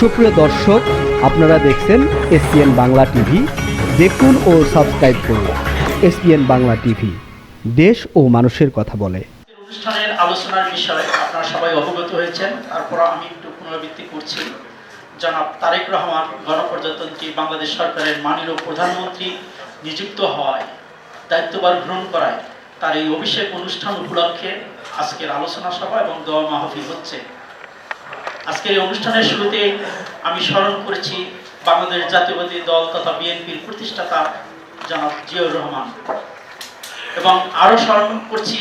সুপ্রিয় দর্শক, আপনারা দেখছেন এসপিএন বাংলা টিভি। দেখুন ও সাবস্ক্রাইব করুন এসপিএন বাংলা টিভি। দেশ ও মানুষের কথা বলে। অনুষ্ঠানের আলোচনার বিষয়ে আপনারা সবাই অবগত হয়েছেন। তারপর আমি একটু পুনরাবৃত্তি করছি। জনাব তারেক রহমান, গণপ্রজাতন্ত্রী, বাংলাদেশ সরকারের মাননীয় প্রধানমন্ত্রী নিযুক্ত হওয়ায়, দায়িত্বভার গ্রহণ করায় তার এই অভিষেক অনুষ্ঠান উপলক্ষে আজকের আলোচনা সভা এবং দোয়া মাহফিল হচ্ছে। আজকের এই অনুষ্ঠানের শুরুতে আমি স্মরণ করেছি বাংলাদেশ জাতীয়বাদী দল তথা বিএনপির প্রতিষ্ঠাতা জনাব জিয়াউর রহমান। এবং আরও স্মরণ করছি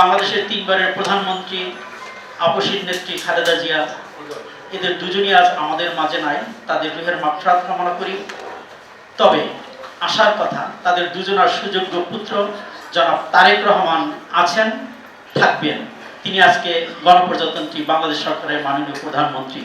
বাংলাদেশের তিনবারের প্রধানমন্ত্রী আপসীর নেত্রী খালেদা জিয়া। এদের দুজনই আজ আমাদের মাঝে নাই, তাদের গৃহের মাফরাত কামনা করি। তবে আসার কথা, তাদের দুজনার সুযোগ্য পুত্র জনাব তারেক রহমান আছেন, থাকবেন। তিনি আজকে গণপ্রজাতন্ত্রী, বাংলাদেশ সরকারের মাননীয় প্রধানমন্ত্রী।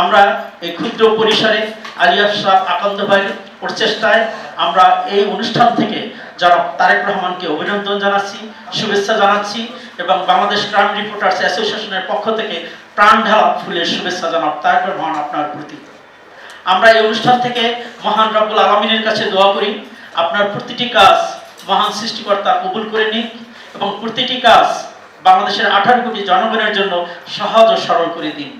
আমরা এই ক্ষুদ্র পরিসরে আলিয়ার সাহ আকন্দ ভাইয়ের প্রচেষ্টায় আমরা এই অনুষ্ঠান থেকে জনাব তারেক রহমানকে অভিনন্দন জানাচ্ছি, শুভেচ্ছা জানাচ্ছি এবং বাংলাদেশ ক্রাইম রিপোর্টার্স অ্যাসোসিয়েশনের পক্ষ থেকে প্রাণ ঢালা ফুলের শুভেচ্ছা জানাব তারেক রহমান আপনার প্রতি। আমরা এই অনুষ্ঠান থেকে মহান রব্বুল আলমিনের কাছে দোয়া করি, আপনার প্রতিটি কাজ মহান সৃষ্টিকর্তা কবুল করে নিক এবং প্রতিটি কাজ বাংলাদেশের আঠারো কোটি জনগণের জন্য সহজ ও সরল করে দিন।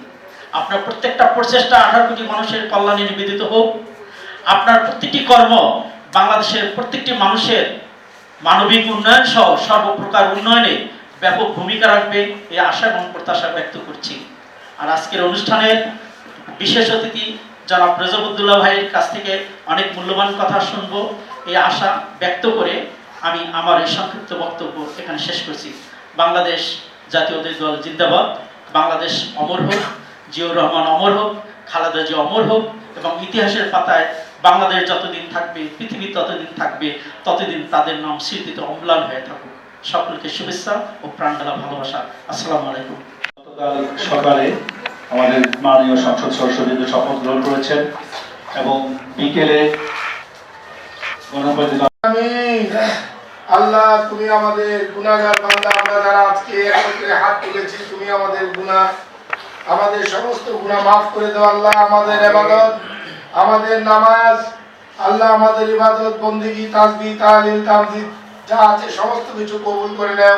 আপনার প্রত্যেকটা প্রচেষ্টা আঠারো কোটি মানুষের কল্যাণে নিবেদিত হোক। আপনার প্রতিটি কর্ম বাংলাদেশের প্রত্যেকটি মানুষের মানবিক উন্নয়ন সহ সর্বপ্রকার উন্নয়নে ব্যাপক ভূমিকা রাখবে এই আশা এবং প্রত্যাশা ব্যক্ত করছি। আর আজকের অনুষ্ঠানের বিশেষ অতিথি জনাব রেজাবুদ্দুল্লাহ ভাইয়ের কাছ থেকে অনেক মূল্যবান কথা শুনব। এই আশা ব্যক্ত করে আমি আমার এই সংক্ষিপ্ত বক্তব্য এখানে শেষ করছি। বাংলাদেশ জাতীয় দল জিন্দাবাদ। বাংলাদেশ অমর হোক জিয়াউর রহমান অমর হোক খালেদা জিয়া অমর হোক এবং ইতিহাসের পাতায় বাংলাদেশ যতদিন থাকবে পৃথিবী ততদিন থাকবে ততদিন তাদের নাম স্মৃতিতে অম্লান হয়ে থাকুক। সকলকে শুভেচ্ছা ও প্রাণডালা ভালোবাসা। আসসালামু আলাইকুম। গতকাল সকালে আমাদের মাননীয় সংসদ সদস্যবৃন্দ শপথ গ্রহণ করেছেন এবং বিকেলে গণপতি। আল্লাহ, তুমি আমাদের গুনাহগার বান্দা, আমরা যারা আজকে একত্রে হাত তুলেছি, তুমি আমাদের গুনাহ, আমাদের সমস্ত গুনাহ মাফ করে দাও আল্লাহ, আমাদের ইবাদত, আমাদের নামাজ, আল্লাহ আমাদের ইবাদত, বন্দিগি তাসবিহ তাহলিল, তামজিদ, যা আছে সমস্ত কিছু কবুল করে নাও।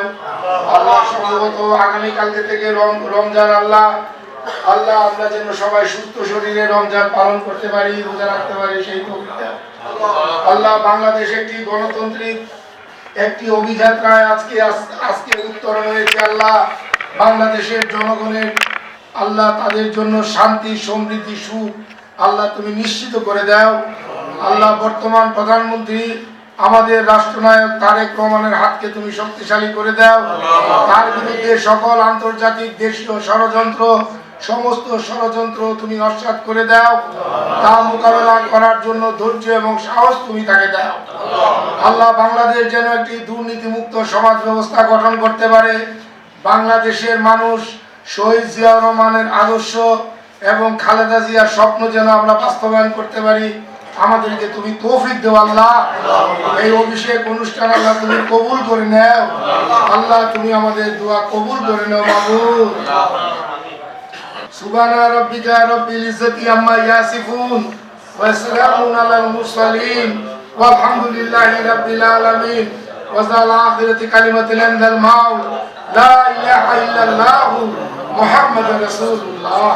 আল্লাহ, সম্ভবত আগামী কালকে থেকে রম- রমজান আল্লাহ আল্লাহ, আমরা যেন সবাই সুস্থ শরীরে রমজান পালন করতে পারি, রোজা রাখতে পারি, সেই দাও। আল্লাহ, বাংলাদেশ একটি গণতান্ত্রিক একটি অভিযাত্রায় আজকে আজকে উত্তরণ হয়েছে আল্লাহ বাংলাদেশের জনগণের আল্লাহ তাদের জন্য শান্তি সমৃদ্ধি সুখ আল্লাহ তুমি নিশ্চিত করে দাও। আল্লাহ বর্তমান প্রধানমন্ত্রী আমাদের রাষ্ট্রনায়ক তারেক রহমানের হাতকে তুমি শক্তিশালী করে দাও। তার বিরুদ্ধে সকল আন্তর্জাতিক দেশীয় ষড়যন্ত্র সমস্ত ষড়যন্ত্র তুমি নস্বাত করে দাও। তা মোকাবেলা করার জন্য ধৈর্য এবং সাহস তুমি তাকে দাও। আল্লাহ বাংলাদেশ যেন একটি দুর্নীতিমুক্ত সমাজ ব্যবস্থা গঠন করতে পারে। বাংলাদেশের মানুষ শহীদ জিয়াউর রহমানের আদর্শ এবং খালেদা জিয়ার স্বপ্ন যেন আমরা বাস্তবায়ন করতে পারি, আমাদেরকে তুমি তৌফিক দেও আল্লাহ। এই অভিষেক অনুষ্ঠান আল্লাহ তুমি কবুল করে নাও। আল্লাহ তুমি আমাদের দোয়া কবুল করে নাও মাহবুব سبحان ربك رب العزة عما يصفون وسلام على المرسلين والحمد لله رب العالمين. وذا الآخرة كلمة عند الموت. لا إله إلا الله محمد رسول الله.